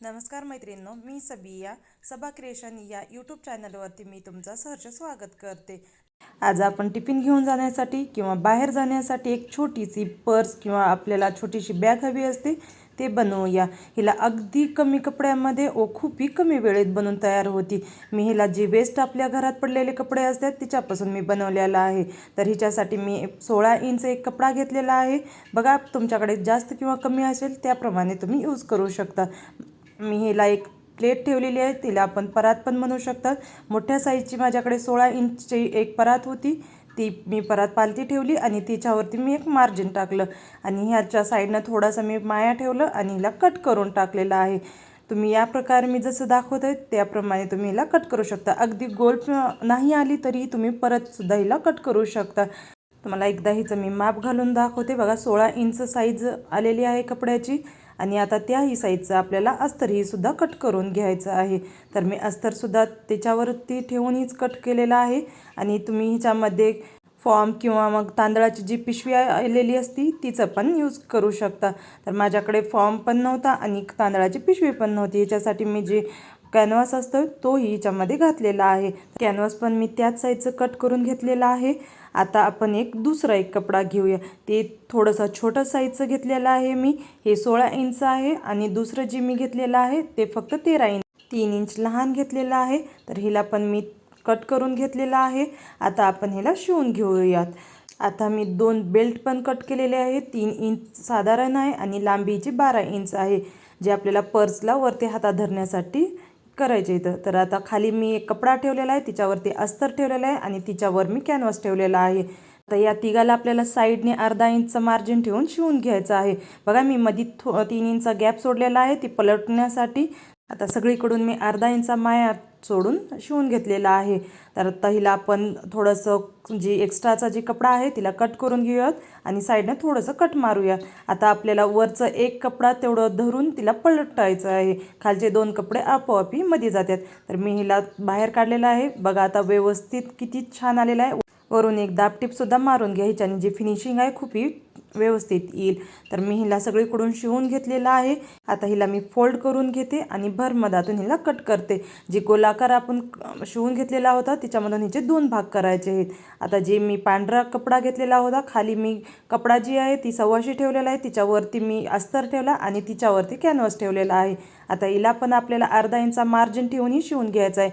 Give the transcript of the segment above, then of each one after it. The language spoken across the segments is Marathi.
नमस्कार मैत्रिणींनो मी सबिया सबा क्रिएशन या यूट्यूब चॅनलवरती मी तुमचं सहर्ष स्वागत करते. आज आपण टिफिन घेऊन जाण्यासाठी किंवा बाहेर जाण्यासाठी एक छोटीशी पर्स किंवा आपल्याला छोटीशी बॅग हवी असते ते बनवूया. हिला अगदी कमी कपड्यामध्ये व खूपही कमी वेळेत बनवून तयार होती. मी हिला जे वेस्ट आपल्या घरात पडलेले कपडे असतात तिच्यापासून मी बनवलेला आहे. तर हिच्यासाठी मी सोळा इंच एक कपडा घेतलेला आहे. बघा तुमच्याकडे जास्त किंवा कमी असेल त्याप्रमाणे तुम्ही यूज करू शकता. मी हिला एक प्लेट ठेवलेली आहे तिला आपण परात पण म्हणू शकतात. मोठ्या साईजची माझ्याकडे सोळा इंचची एक परात होती. ती मी परात पालती ठेवली आणि तिच्यावरती मी एक मार्जिन टाकलं. आणि ह्याच्या साईडनं थोडासा मी माया ठेवलं आणि हिला कट करून टाकलेलं आहे. तुम्ही या प्रकारे मी जसं दाखवत आहे त्याप्रमाणे तुम्ही हिला कट करू शकता. अगदी गोल नाही आली तरी तुम्ही परतसुद्धा हिला कट करू शकता. तुम्हाला एकदा हिचं मी माप घालून दाखवते. बघा सोळा इंच साईज आलेली आहे कपड्याची. आणि आता त्याही साईजचं आपल्याला अस्तरही सुद्धा कट करून घ्यायचं आहे. तर मी अस्तरसुद्धा त्याच्यावरती ठेवूनहीच कट केलेलं आहे. आणि तुम्ही ह्याच्यामध्ये फॉर्म किंवा मग तांदळाची जी पिशवी आलेली असती तिचं पण यूज करू शकता. तर माझ्याकडे फॉर्म पण नव्हता आणि तांदळाची पिशवी पण नव्हती. याच्यासाठी मी जे कॅनव्हास असतो तोही हिच्यामध्ये घातलेला आहे. कॅनव्हास पण मी त्याच साईजचं कट करून घेतलेला आहे. आता आपण एक दुसरा एक कपडा घेऊया. ते थोडंसं छोटं साईजचं घेतलेलं आहे मी. हे सोळा इंच आहे आणि दुसरं जे मी घेतलेलं आहे ते फक्त तेरा इंच तीन इंच लहान घेतलेलं आहे. तर हिला पण मी कट करून घेतलेला आहे. आता आपण ह्याला शिवून घेऊयात. आता मी दोन बेल्ट पण कट केलेले आहे तीन इंच साधारण आहे आणि लांबीची बारा इंच आहे जे आपल्याला पर्सला वरती हातात धरण्यासाठी करायचे इथं. तर आता खाली मी एक कपडा ठेवलेला आहे तिच्यावरती अस्तर ठेवलेलं आहे आणि तिच्यावर मी कॅनव्हास ठेवलेला आहे. तर या तिघाला आपल्याला साईडने अर्धा इंचचं मार्जिन ठेवून शिवून घ्यायचं आहे. बघा मी मधी थो तीन इंचा गॅप सोडलेला आहे ती पलटण्यासाठी. आता सगळीकडून मी अर्धा इंचा माया सोडून शिवून घेतलेला आहे. तर आता हिला आपण थोडंसं जी एक्स्ट्राचा जी कपडा आहे तिला कट करून घेऊयात आणि साईडनं थोडंसं कट मारूया आता आपल्याला वरचं एक कपडा तेवढं धरून तिला पलटायचं आहे. खालचे दोन कपडे आपोआपी मध्ये जातात. तर मी हिला बाहेर काढलेलं आहे. बघा आता व्यवस्थित किती छान आलेलं आहे. वरून एक दाबटीपसुद्धा मारून घ्या. हिच्याने जी फिनिशिंग आहे खूपही व्यवस्थित येईल. तर मी हिला सगळीकडून शिवून घेतलेलं आहे. आता हिला मी फोल्ड करून घेते आणि भरमदातून हिला कट करते. जे गोलाकार आपण शिवून घेतलेला होता त्याच्यामधून हिचे दोन भाग करायचे आहेत. आता जे मी पांढरा कपडा घेतलेला होता खाली मी कपडा जी आहे ती सव्वाशी ठेवलेला आहे. तिच्यावरती मी अस्तर ठेवला आणि तिच्यावरती कॅनव्हास ठेवलेला आहे. आता हिला पण आपल्याला अर्धा इंचा मार्जिन ठेवूनही शिवून घ्यायचा आहे.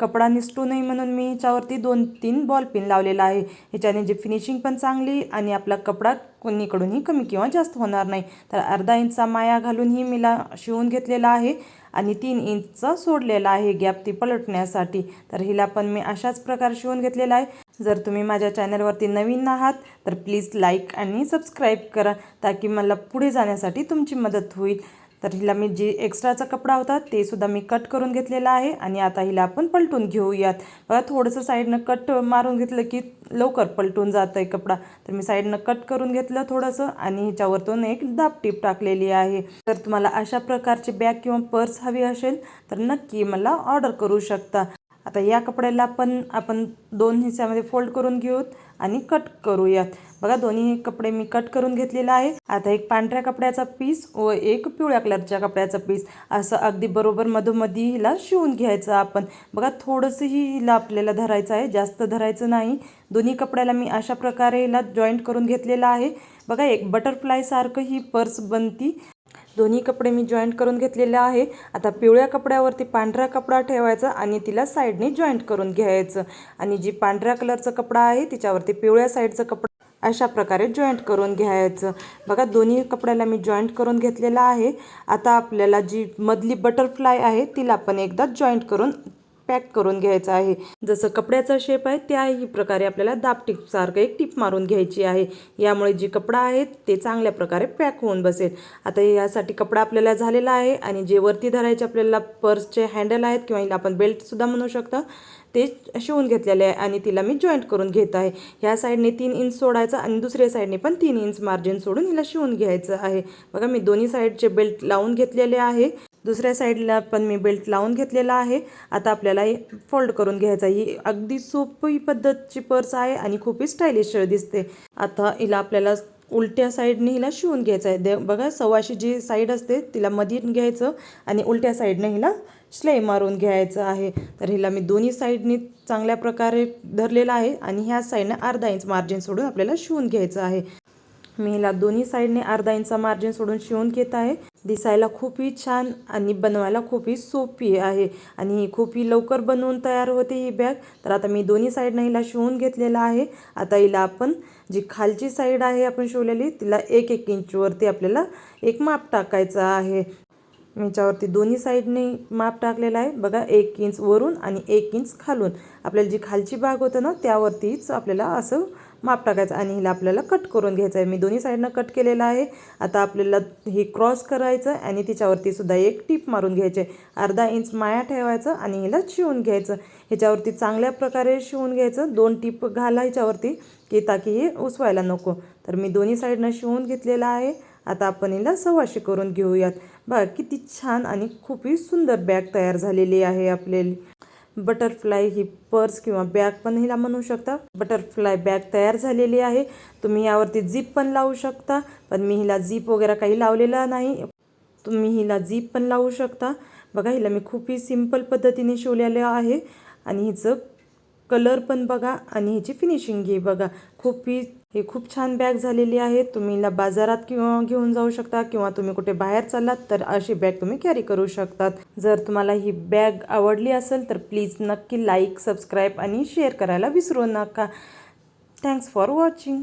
कपडा निसटू नये म्हणून मी ह्याच्यावरती दोन तीन बॉल पिन लावलेला आहे. ह्याच्याने जी फिनिशिंग पण चांगली आणि आपला कपडा कोणीकडूनही कमी किंवा जास्त होणार नाही. तर अर्धा इंचचा माया घालूनही मीला शिवून घेतलेला आहे आणि तीन इंचचा सोडलेला आहे गॅप ती पलटण्यासाठी. तर हिला पण मी अशाच प्रकारे शिवून घेतलेला आहे. जर तुम्ही माझ्या चॅनलवरती नवीन आहात तर प्लीज लाईक आणि सबस्क्राईब करा. ताकी मला पुढे जाण्यासाठी तुमची मदत होईल. तर हिला मी जे एक्स्ट्राचा कपडा होता ते सुद्धा मी कट करून घेतलेला आहे आणि आता हिला आपण पलटून घेऊयात. बघा थोडंसं साईडनं कट मारून घेतलं की लवकर पलटून जातं आहे कपडा. तर मी साईडनं कट करून घेतलं थोडंसं आणि ह्याच्यावरतून एक दाब टीप टाकलेली आहे. तर तुम्हाला अशा प्रकारची बॅग किंवा पर्स हवी असेल तर नक्की मला ऑर्डर करू शकता. आता या कपड्याला पण आपण दोन हिस्स्यामध्ये फोल्ड करून घेऊत आणि कट करूयात. बघा दोन्ही कपडे मी कट करून घेतलेला आहे आता एक पांढऱ्या कपड्याचा पीस व एक पिवळ्या कलरच्या कपड्याचा पीस असं अगदी बरोबर मधोमधी हिला शिवून घ्यायचं आपण. बघा थोडंसंही हिला आपल्याला धरायचं आहे. जास्त धरायचं नाही. दोन्ही कपड्याला मी अशा प्रकारे हिला जॉईंट करून घेतलेला आहे. बघा एक बटरफ्लायसारखं ही पर्स बनती. दोन्ही कपडे मी जॉईंट करून घेतलेले आहे. आता पिवळ्या कपड्यावरती पांढरा कपडा ठेवायचा आणि तिला साईडने जॉईंट करून घ्यायचं. आणि जी पांढऱ्या कलरचा कपडा आहे तिच्यावरती पिवळ्या साईडचा कपडा अशा प्रकारे जॉईंट करून घ्यायचं. बघा दोन्ही कपड्याला मी जॉईंट करून घेतलेला आहे. आता आपल्याला जी मधली बटरफ्लाय आहे तिला पण एकदा जॉईंट करून पॅक करून घ्यायचं आहे. जसं कपड्याचा शेप आहे त्याही प्रकारे आपल्याला दाब टिपसारखं एक टिप मारून घ्यायची आहे. यामुळे जी कपडा आहे ते चांगल्या प्रकारे पॅक होऊन बसेल. आता यासाठी कपडा आपल्याला झालेला आहे आणि जे वरती धरायचे आपल्याला पर्सचे हँडल आहेत किंवा हिला आपण बेल्टसुद्धा म्हणू शकता ते शिवून घेतलेले आहे आणि तिला मी जॉईंट करून घेत आहे. ह्या साईडने तीन इंच सोडायचं आणि दुसऱ्या साईडने पण तीन इंच मार्जिन सोडून हिला शिवून घ्यायचं आहे. बघा मी दोन्ही साईडचे बेल्ट लावून घेतलेले आहे. दुसऱ्या साईडला पण मी बेल्ट लावून घेतलेला आहे. आता आपल्याला हे फोल्ड करून घ्यायचा ही अगदी सोपी पद्धतची पर्स आहे आणि खूपही स्टायलिश दिसते. आता हिला आपल्याला उलट्या साईडने हिला शिवून घ्यायचं आहे. दे बघा सव्वाशे जी साईड असते तिला मधी घ्यायचं आणि उलट्या साईडने हिला शिलाई मारून घ्यायचं आहे. तर हिला मी दोन्ही साईडनी चांगल्या प्रकारे धरलेलं आहे आणि ह्या साईडने अर्धा इंच मार्जिन सोडून आपल्याला शिवून घ्यायचं आहे. मी हिला दोन्ही साईडने अर्धा इंचा मार्जिन सोडून शिवून घेत आहे. दिसायला खूपही छान आणि बनवायला खूपही सोपी आहे. आणि ही खूपही लवकर बनवून तयार होते ही बॅग तर आता मी दोन्ही साईडनं हिला शिवून घेतलेला आहे. आता हिला आपण जी खालची साईड आहे आपण शिवलेली तिला एक एक इंचवरती आपल्याला एक माप टाकायचं आहे. याच्यावरती दोन्ही साईडने माप टाकलेला आहे. बघा एक इंच वरून आणि एक इंच खालून. आपल्याला जी खालची भाग होतं ना त्यावरतीच आपल्याला असं माप टाकायचं आणि हिला आपल्याला कट करून घ्यायचं आहे मी दोन्ही साईडनं कट केलेलं आहे. आता आपल्याला हे क्रॉस करायचं आणि तिच्यावरती सुद्धा एक टीप मारून घ्यायचे. अर्धा इंच माया ठेवायचं आणि हिला शिवून घ्यायचं. ह्याच्यावरती चांगल्या प्रकारे शिवून घ्यायचं. दोन टीप घाला ह्याच्यावरती की ताकी हे उसवायला नको. तर मी दोन्ही साईडनं शिवून घेतलेलं आहे. आता आपण हिला सवाशी करून घेऊयात. बघा किती छान आणि खूपही सुंदर बॅग तयार झालेली आहे आपल्याली. बटरफ्लाय ही पर्स किंवा बॅग पण हिला म्हणू शकता. बटरफ्लाय बॅग तयार झालेली आहे. तुम्ही यावरती झीप पण लावू शकता पण मी हिला झीप वगैरे काही लावलेला नाही. तुम्ही हिला झीप पण लावू शकता. बघा हिला मी खूपही सिंपल पद्धतीने शिवलेलं आहे. आणि हिचं कलर पण बघा आणि हिची फिनिशिंग घे बघा. खूप ही हे खूप छान बॅग झालेली आहे. तुम्ही बाजारात किंवा घेऊन जाऊ शकता किंवा तुम्ही कुठे बाहेर चाललात तर अशी बॅग तुम्ही कॅरी करू शकतात. जर तुम्हाला ही बॅग आवडली असेल तर प्लीज नक्की लाईक सबस्क्राईब आणि शेअर करायला विसरू नका. Thanks for watching